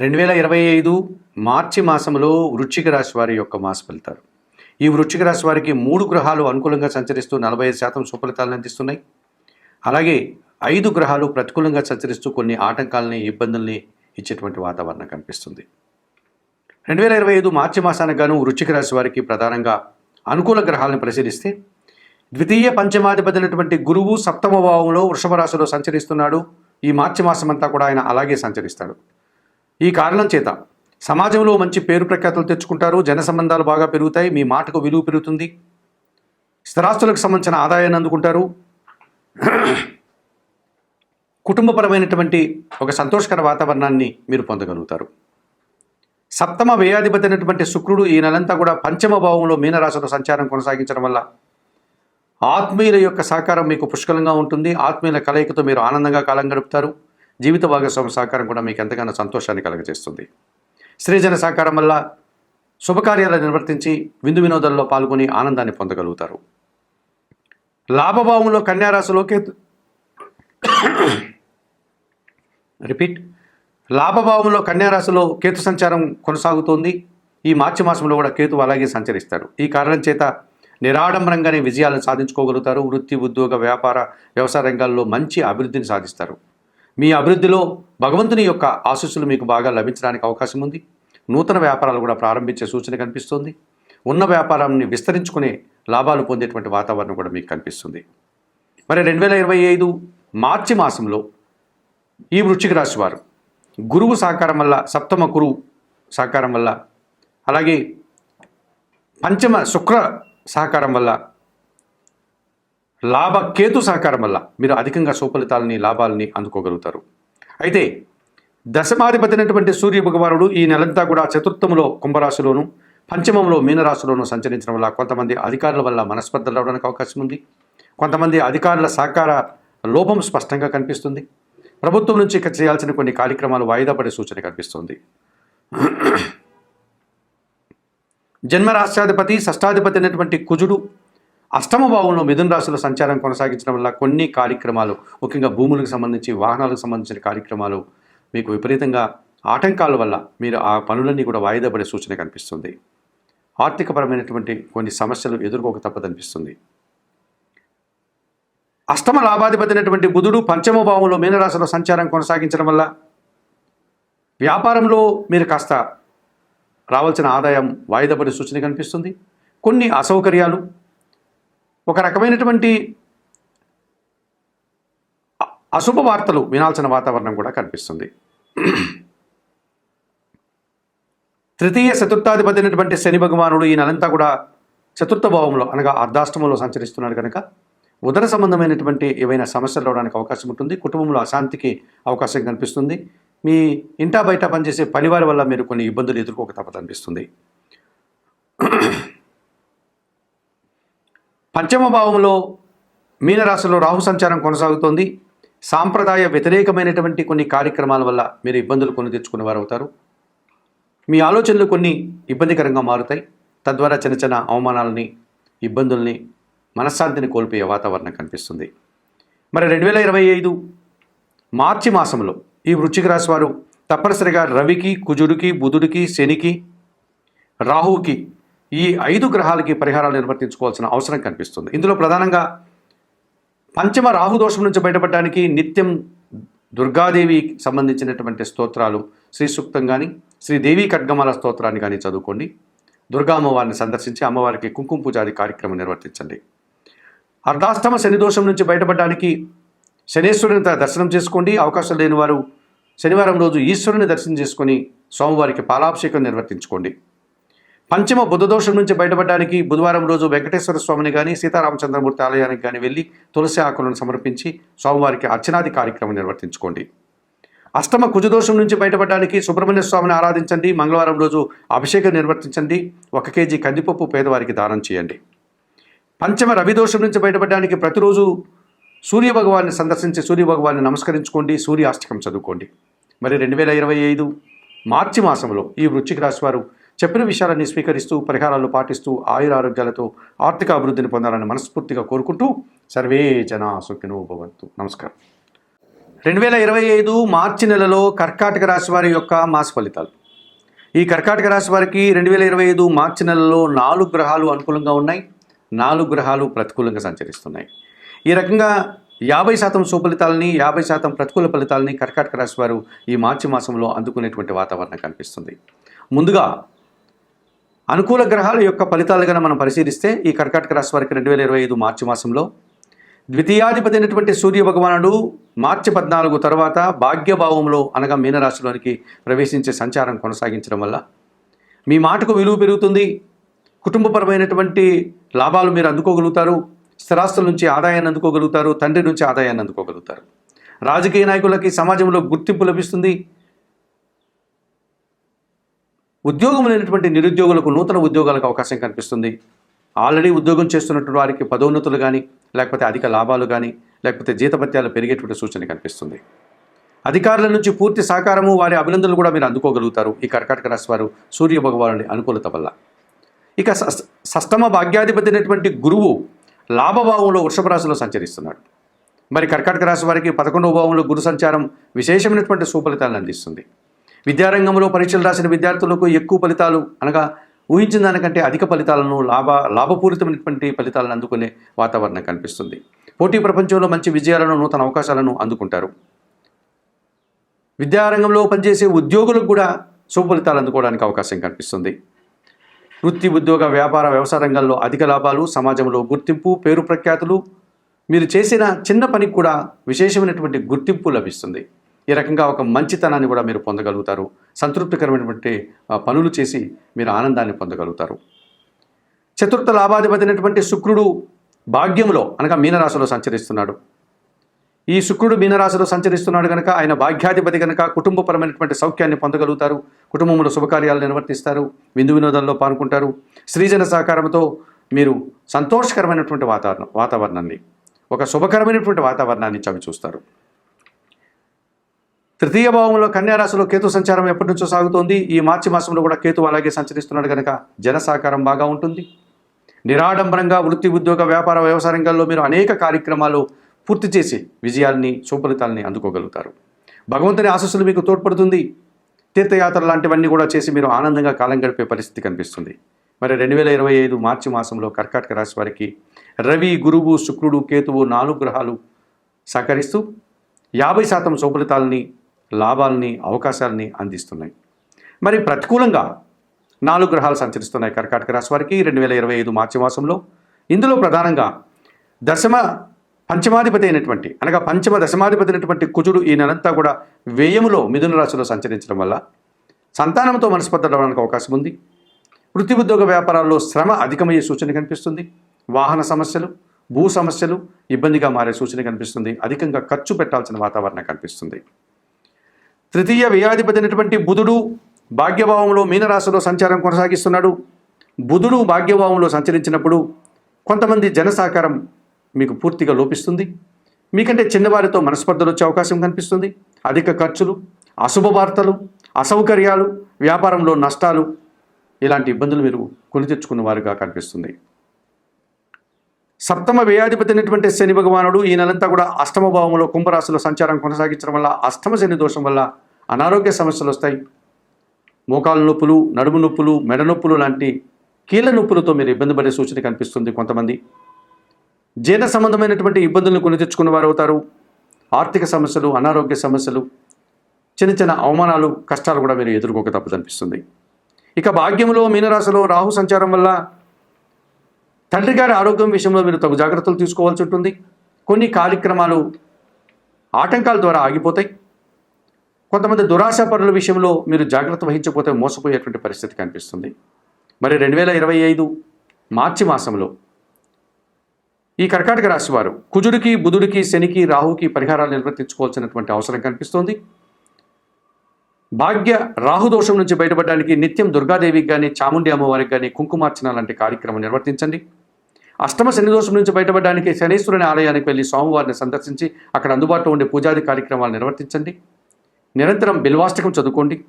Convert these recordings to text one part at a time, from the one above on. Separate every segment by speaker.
Speaker 1: రెండు వేల ఇరవై ఐదు మార్చి మాసంలో వృశ్చిక రాశి వారి యొక్క మాస ఫలితాలు. ఈ వృశ్చిక రాశి వారికి మూడు గ్రహాలు అనుకూలంగా సంచరిస్తూ నలభై ఐదు శాతం సుఫలితాలను అందిస్తున్నాయి. అలాగే ఐదు గ్రహాలు ప్రతికూలంగా సంచరిస్తూ కొన్ని ఆటంకాలని ఇబ్బందుల్ని ఇచ్చేటువంటి వాతావరణం కనిపిస్తుంది. రెండు వేల ఇరవై ఐదు మార్చి మాసానికి గాను వృశ్చిక రాశి వారికి ప్రధానంగా అనుకూల గ్రహాలను పరిశీలిస్తే ద్వితీయ పంచమాధిపతి అయినటువంటి గురువు సప్తమ భావంలో వృషభ రాశిలో సంచరిస్తున్నాడు. ఈ మార్చి మాసం అంతా కూడా ఆయన అలాగే సంచరిస్తాడు. ఈ కారణం చేత సమాజంలో మంచి పేరు ప్రఖ్యాతులు తెచ్చుకుంటారు. జన సంబంధాలు బాగా పెరుగుతాయి. మీ మాటకు విలువ పెరుగుతుంది. స్థిరాస్తులకు సంబంధించిన ఆదాయాన్ని అందుకుంటారు. కుటుంబపరమైనటువంటి ఒక సంతోషకర వాతావరణాన్ని మీరు పొందగలుగుతారు. సప్తమ వ్యయాధిపతి అయినటువంటి శుక్రుడు ఈ నెలంతా కూడా పంచమ భావంలో మీనరాశిలో సంచారం కొనసాగించడం వల్ల ఆత్మీయుల యొక్క సహకారం మీకు పుష్కలంగా ఉంటుంది. ఆత్మీయుల కలయికతో మీరు ఆనందంగా కాలం గడుపుతారు. జీవిత భాగస్వామి సహకారం కూడా మీకు ఎంతగానో సంతోషాన్ని కలగజేస్తుంది. స్త్రీజన సహకారం వల్ల శుభకార్యాలను నిర్వర్తించి విందు వినోదాల్లో పాల్గొని ఆనందాన్ని పొందగలుగుతారు. లాభభావంలో కన్యారాశిలో కేతు రిపీట్. లాభభావంలో కన్యారాశిలో కేతు సంచారం కొనసాగుతోంది. ఈ మార్చి మాసంలో కూడా కేతు అలాగే సంచరిస్తాడు ఈ కారణం చేత నిరాడంబరంగానే విజయాలను సాధించుకోగలుగుతారు. వృత్తి ఉద్యోగ వ్యాపార వ్యవసాయ రంగాల్లో మంచి అభివృద్ధిని సాధిస్తారు. మీ అభివృద్ధిలో భగవంతుని యొక్క ఆశీస్సులు మీకు బాగా లభించడానికి అవకాశం ఉంది. నూతన వ్యాపారాలు కూడా ప్రారంభించే సూచన కనిపిస్తుంది. ఉన్న వ్యాపారాన్ని విస్తరించుకునే లాభాలు పొందేటువంటి వాతావరణం కూడా మీకు కనిపిస్తుంది. మరి రెండు వేల ఇరవై ఐదు మార్చి మాసంలో ఈ వృశ్చిక రాశి వారు గురువు సహకారం వల్ల సప్తమ గురువు సహకారం వల్ల అలాగే పంచమ శుక్ర సహకారం వల్ల లాభ కేతు సహకారం వల్ల మీరు అధికంగా సుఫలితాలని లాభాలని అందుకోగలుగుతారు. అయితే దశమాధిపతినటువంటి సూర్య భగవానుడు ఈ నెలంతా కూడా చతుర్థంలో కుంభరాశిలోను పంచమంలో మీనరాశిలోను సంచరించడం వల్ల కొంతమంది అధికారుల వల్ల మనస్పర్ధలు రావడానికి అవకాశం ఉంది. కొంతమంది అధికారుల సహకార లోపం స్పష్టంగా కనిపిస్తుంది. ప్రభుత్వం నుంచి చేయాల్సిన కొన్ని కార్యక్రమాలు వాయిదా పడే సూచన కనిపిస్తుంది. జన్మరాష్ట్రాధిపతి షష్టాధిపతి అయినటువంటి కుజుడు అష్టమ భావంలో మిథున రాశిలో సంచారం కొనసాగించడం వల్ల కొన్ని కార్యక్రమాలు ముఖ్యంగా భూములకు సంబంధించి వాహనాలకు సంబంధించిన కార్యక్రమాలు మీకు విపరీతంగా ఆటంకాల వల్ల మీరు ఆ పనులన్నీ కూడా వాయిదా పడే సూచన కనిపిస్తుంది. ఆర్థికపరమైనటువంటి కొన్ని సమస్యలు ఎదుర్కోక తప్పదనిపిస్తుంది. అష్టమ లాభాధిపతి అయినటువంటి బుధుడు పంచమ భావంలో మీనరాశిలో సంచారం కొనసాగించడం వల్ల వ్యాపారంలో మీరు కాస్త రావాల్సిన ఆదాయం వాయిదా పడే సూచన కనిపిస్తుంది. కొన్ని అసౌకర్యాలు ఒక రకమైనటువంటి అశుభ వార్తలు వినాల్సిన వాతావరణం కూడా కనిపిస్తుంది. తృతీయ చతుర్థాధిపతి అయినటువంటి శని భగవానుడు ఈ నెలంతా కూడా చతుర్థ భావంలో అనగా అర్ధాష్టమంలో సంచరిస్తున్నాడు కనుక ఉదర సంబంధమైనటువంటి ఏవైనా సమస్యలు రావడానికి అవకాశం ఉంటుంది. కుటుంబంలో అశాంతికి అవకాశం కనిపిస్తుంది. మీ ఇంటా బయట పనిచేసే పనివారి వల్ల మీరు కొన్ని ఇబ్బందులు ఎదుర్కోక తప్పదనిపిస్తుంది. పంచమ భావంలో మీనరాశిలో రాహు సంచారం కొనసాగుతోంది. సాంప్రదాయ వ్యతిరేకమైనటువంటి కొన్ని కార్యక్రమాల వల్ల మీరు ఇబ్బందులు కొని తెచ్చుకునే వారు అవుతారు మీ ఆలోచనలు కొన్ని ఇబ్బందికరంగా మారుతాయి. తద్వారా చిన్న చిన్న అవమానాలని ఇబ్బందుల్ని మనశ్శాంతిని కోల్పోయే వాతావరణం కనిపిస్తుంది. మరి రెండు వేల ఇరవై ఐదు మార్చి మాసంలో ఈ వృశ్చిక రాశి వారు తప్పనిసరిగా రవికి కుజుడికి బుధుడికి శనికి రాహువుకి ఈ ఐదు గ్రహాలకి పరిహారాలు నిర్వర్తించుకోవాల్సిన అవసరం కనిపిస్తుంది. ఇందులో ప్రధానంగా పంచమ రాహుదోషం నుంచి బయటపడడానికి నిత్యం దుర్గాదేవికి సంబంధించినటువంటి స్తోత్రాలు శ్రీ సూక్తం కానీ శ్రీదేవి ఖడ్గమాల స్తోత్రాన్ని కానీ చదువుకోండి. దుర్గా అమ్మవారిని సందర్శించి అమ్మవారికి కుంకుమ పూజాది కార్యక్రమం నిర్వర్తించండి. అర్ధాష్టమ శని దోషం నుంచి బయటపడడానికి శనేశ్వరుని దర్శనం చేసుకోండి. అవకాశం లేని వారు శనివారం రోజు ఈశ్వరుని దర్శనం చేసుకొని స్వామివారికి పాలాభిషేకం నిర్వర్తించుకోండి. పంచమ బుధ దోషం నుంచి బయటపడడానికి బుధవారం రోజు వెంకటేశ్వర స్వామిని కానీ సీతారామచంద్రమూర్తి ఆలయానికి కానీ వెళ్ళి తులసి ఆకులను సమర్పించి స్వామివారికి అర్చనాది కార్యక్రమం నిర్వర్తించుకోండి. అష్టమ కుజదోషం నుంచి బయటపడడానికి సుబ్రహ్మణ్య స్వామిని ఆరాధించండి. మంగళవారం రోజు అభిషేకం నిర్వర్తించండి. ఒక కేజీ కందిపప్పు పేదవారికి దానం చేయండి. పంచమ రవి దోషం నుంచి బయటపడడానికి ప్రతిరోజు సూర్య భగవాన్ని సందర్శించి సూర్య భగవాన్ని నమస్కరించుకోండి. సూర్యాష్టకం చదువుకోండి. మరి రెండు వేల ఇరవై ఐదు మార్చి మాసంలో ఈ వృశ్చిక రాశి వారు చెప్పిన విషయాలన్నీ స్వీకరిస్తూ పరిహారాలు పాటిస్తూ ఆయురారోగ్యాలతో ఆర్థిక అభివృద్ధిని పొందాలని మనస్ఫూర్తిగా కోరుకుంటూ సర్వే జనా సుఖినో భవంతు. నమస్కారం. రెండు వేల ఇరవై ఐదు మార్చి నెలలో కర్కాటక రాశి వారి యొక్క మాస ఫలితాలు. ఈ కర్కాటక రాశి వారికి రెండు వేల ఇరవై ఐదు మార్చి నెలలో నాలుగు గ్రహాలు అనుకూలంగా ఉన్నాయి. నాలుగు గ్రహాలు ప్రతికూలంగా సంచరిస్తున్నాయి. ఈ రకంగా యాభై శాతం సుఫలితాలని యాభై శాతం ప్రతికూల ఫలితాలని కర్కాటక రాశి వారు ఈ మార్చి మాసంలో అందుకునేటువంటి వాతావరణం కనిపిస్తుంది. ముందుగా అనుకూల గ్రహాల యొక్క ఫలితాలు మనం పరిశీలిస్తే ఈ కర్కాటక రాశి వారికి రెండు వేల ఇరవై ఐదు మార్చి మాసంలో ద్వితీయాధిపతి అయినటువంటి సూర్య భగవానుడు మార్చి పద్నాలుగు తర్వాత భాగ్యభావంలో అనగా మీనరాశిలోనికి ప్రవేశించే సంచారం కొనసాగించడం వల్ల మీ మాటకు విలువ పెరుగుతుంది. కుటుంబపరమైనటువంటి లాభాలు మీరు అందుకోగలుగుతారు. స్థిరాస్తుల నుంచి ఆదాయాన్ని అందుకోగలుగుతారు. తండ్రి నుంచి ఆదాయాన్ని అందుకోగలుగుతారు. రాజకీయ నాయకులకి సమాజంలో గుర్తింపు లభిస్తుంది. ఉద్యోగం లేనటువంటి నిరుద్యోగులకు నూతన ఉద్యోగాలకు అవకాశం కనిపిస్తుంది. ఆల్రెడీ ఉద్యోగం చేస్తున్నటువంటి వారికి పదోన్నతులు కానీ లేకపోతే అధిక లాభాలు కానీ లేకపోతే జీతభత్యాలు పెరిగేటువంటి సూచన కనిపిస్తుంది. అధికారుల నుంచి పూర్తి సహకారము వారి అభినందనలు కూడా మీరు అందుకోగలుగుతారు ఈ కర్కాటక రాశి వారు సూర్య భగవానుడి అనుకూలత వల్ల. ఇక స సష్టమ భాగ్యాధిపతి అయినటువంటి గురువు లాభభావంలో వృషభ రాశిలో సంచరిస్తున్నాడు. మరి కర్కాటక రాశి వారికి పదకొండవ భావంలో గురు సంచారం విశేషమైనటువంటి సుఫలితాలను అందిస్తుంది. విద్యారంగంలో పరీక్షలు రాసిన విద్యార్థులకు ఎక్కువ ఫలితాలు అనగా ఊహించిన దానికంటే అధిక ఫలితాలను లాభ లాభపూరితమైనటువంటి ఫలితాలను అందుకునే వాతావరణం కనిపిస్తుంది. పోటీ ప్రపంచంలో మంచి విజయాలను నూతన అవకాశాలను అందుకుంటారు. విద్యారంగంలో పనిచేసే ఉద్యోగులకు కూడా శుభఫలితాలు అందుకోవడానికి అవకాశం కనిపిస్తుంది. వృత్తి ఉద్యోగ వ్యాపార వ్యవసాయ రంగంలో అధిక లాభాలు సమాజంలో గుర్తింపు పేరు ప్రఖ్యాతులు మీరు చేసిన చిన్న పనికి కూడా విశేషమైనటువంటి గుర్తింపు లభిస్తుంది. ఈ రకంగా ఒక మంచితనాన్ని కూడా మీరు పొందగలుగుతారు. సంతృప్తికరమైనటువంటి పనులు చేసి మీరు ఆనందాన్ని పొందగలుగుతారు. చతుర్థ లాభాధిపతినటువంటి శుక్రుడు భాగ్యంలో అనగా మీనరాశిలో సంచరిస్తున్నాడు. ఈ శుక్రుడు మీనరాశిలో సంచరిస్తున్నాడు కనుక ఆయన భాగ్యాధిపతి కనుక కుటుంబపరమైనటువంటి సౌఖ్యాన్ని పొందగలుగుతారు. కుటుంబంలో శుభకార్యాలు నిర్వర్తిస్తారు విందు వినోదంలో పాల్గొంటారు. స్త్రీజన సహకారంతో మీరు సంతోషకరమైనటువంటి వాతావరణం వాతావరణాన్ని ఒక శుభకరమైనటువంటి వాతావరణాన్ని చవి చూస్తారు తృతీయ భావంలో కన్యారాశిలో కేతు సంచారం ఎప్పటి నుంచో సాగుతోంది. ఈ మార్చి మాసంలో కూడా కేతు అలాగే సంచరిస్తున్నాడు కనుక జనసాకారం బాగా ఉంటుంది. నిరాడంబరంగా వృత్తి ఉద్యోగ వ్యాపార వ్యవసాయ రంగాల్లో మీరు అనేక కార్యక్రమాలు పూర్తి చేసి విజయాల్ని సుఫలితాలని అందుకోగలుగుతారు. భగవంతుని ఆశస్సులు మీకు తోడ్పడుతుంది. తీర్థయాత్ర లాంటివన్నీ కూడా చేసి మీరు ఆనందంగా కాలం గడిపే పరిస్థితి కనిపిస్తుంది. మరి రెండు వేల ఇరవై ఐదు మార్చి మాసంలో కర్కాటక రాశి వారికి రవి గురువు శుక్రుడు కేతువు నాలుగు గ్రహాలు సహకరిస్తూ యాభై శాతం సుఫలితాలని లాభాలని అవకాశాలని అందిస్తున్నాయి. మరి ప్రతికూలంగా నాలుగు గ్రహాలు సంచరిస్తున్నాయి కర్కాటక రాశి వారికి. రెండు వేల ఇరవై ఐదు మార్చి మాసంలో ఇందులో ప్రధానంగా దశమ పంచమాధిపతి అయినటువంటి అనగా పంచమ దశమాధిపతి అయినటువంటి కుజుడు ఈ నెలంతా కూడా వ్యయములో మిథున రాశిలో సంచరించడం వల్ల సంతానంతో మనస్పర్ధడానికి అవకాశం ఉంది. వృత్తి ఉద్యోగ వ్యాపారాల్లో శ్రమ అధికమయ్యే సూచన కనిపిస్తుంది. వాహన సమస్యలు భూ సమస్యలు ఇబ్బందిగా మారే సూచన కనిపిస్తుంది. అధికంగా ఖర్చు పెట్టాల్సిన వాతావరణం కనిపిస్తుంది. తృతీయ వ్యయాధిపతి అయినటువంటి బుధుడు భాగ్యభావంలో మీనరాశిలో సంచారం కొనసాగిస్తున్నాడు. బుధుడు భాగ్యభావంలో సంచరించినప్పుడు కొంతమంది జనసాకారం మీకు పూర్తిగా లోపిస్తుంది. మీకంటే చిన్నవారితో మనస్పర్ధలు వచ్చే అవకాశం కనిపిస్తుంది. అధిక ఖర్చులు అశుభ వార్తలు అసౌకర్యాలు వ్యాపారంలో నష్టాలు ఇలాంటి ఇబ్బందులు మీరు కొని తెచ్చుకున్న వారుగా కనిపిస్తుంది. సప్తమ వ్యయాధిపతి అయినటువంటి శని భగవానుడు ఈ నెలంతా కూడా అష్టమ భావంలో కుంభరాశిలో సంచారం కొనసాగించడం వల్ల అష్టమ శని దోషం వల్ల అనారోగ్య సమస్యలు వస్తాయి. మోకాలు నొప్పులు నడుము నొప్పులు మెడ నొప్పులు లాంటి కీళ్ళ నొప్పులతో మీరు ఇబ్బంది పడే సూచన కనిపిస్తుంది కొంతమంది. జీర్ణ సంబంధమైనటువంటి ఇబ్బందులను కొని తెచ్చుకున్న వారు అవుతారు. ఆర్థిక సమస్యలు అనారోగ్య సమస్యలు చిన్న చిన్న అవమానాలు కష్టాలు కూడా మీరు ఎదుర్కోక తప్పదనిపిస్తుంది ఇక భాగ్యంలో మీనరాశిలో రాహు సంచారం వల్ల తండ్రి గారి ఆరోగ్యం విషయంలో మీరు తగు జాగ్రత్తలు తీసుకోవాల్సి ఉంటుంది. కొన్ని కార్యక్రమాలు ఆటంకాల ద్వారా ఆగిపోతాయి. కొంతమంది దురాశ పనుల విషయంలో మీరు జాగ్రత్త వహించకపోతే మోసపోయేటువంటి పరిస్థితి కనిపిస్తుంది. మరి రెండు వేల ఇరవై ఐదు మార్చి మాసంలో ఈ కర్కాటక రాశి వారు కుజుడికి బుధుడికి శనికి రాహుకి పరిహారాలు నిర్వర్తించుకోవాల్సినటువంటి అవసరం కనిపిస్తోంది. భాగ్య రాహుదోషం నుంచి బయటపడడానికి నిత్యం దుర్గాదేవికి కానీ చాముండి అమ్మవారికి కానీ కుంకుమార్చన లాంటి కార్యక్రమం నిర్వర్తించండి. అష్టమ శని దోషం నుంచి బయటపడడానికి శనీశ్వరుని ఆలయానికి వెళ్ళి స్వామివారిని సందర్శించి అక్కడ అందుబాటులో ఉండే పూజాది కార్యక్రమాలు నిర్వర్తించండి. నిరంతరం బిల్వాష్టకం చదువుకోండి.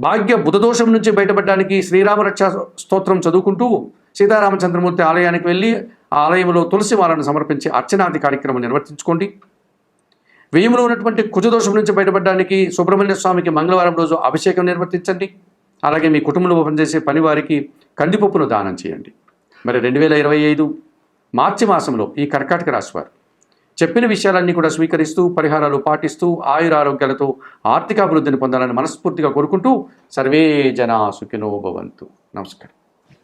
Speaker 1: భాగ్య బుధదోషం నుంచి బయటపడడానికి శ్రీరామ రక్షా స్తోత్రం చదువుకుంటూ సీతారామచంద్రమూర్తి ఆలయానికి వెళ్ళి ఆ ఆలయంలో తులసి మాలను సమర్పించి అర్చనాది కార్యక్రమం నిర్వర్తించుకోండి. వ్యయంలో ఉన్నటువంటి కుజదోషం నుంచి బయటపడడానికి సుబ్రహ్మణ్య స్వామికి మంగళవారం రోజు అభిషేకం నిర్వర్తించండి. అలాగే మీ కుటుంబంలో పనిచేసే పనివారికి కందిపప్పును దానం చేయండి. మరి రెండు వేల ఇరవై ఐదు మార్చి మాసంలో ఈ కర్కాటక రాశి వారు చెప్పిన విషయాలన్నీ కూడా స్వీకరిస్తూ పరిహారాలు పాటిస్తూ ఆయురారోగ్యాలతో ఆర్థికాభివృద్ధిని పొందాలని మనస్ఫూర్తిగా కోరుకుంటూ సర్వే జనా సుఖినో భవంతు. నమస్కారం.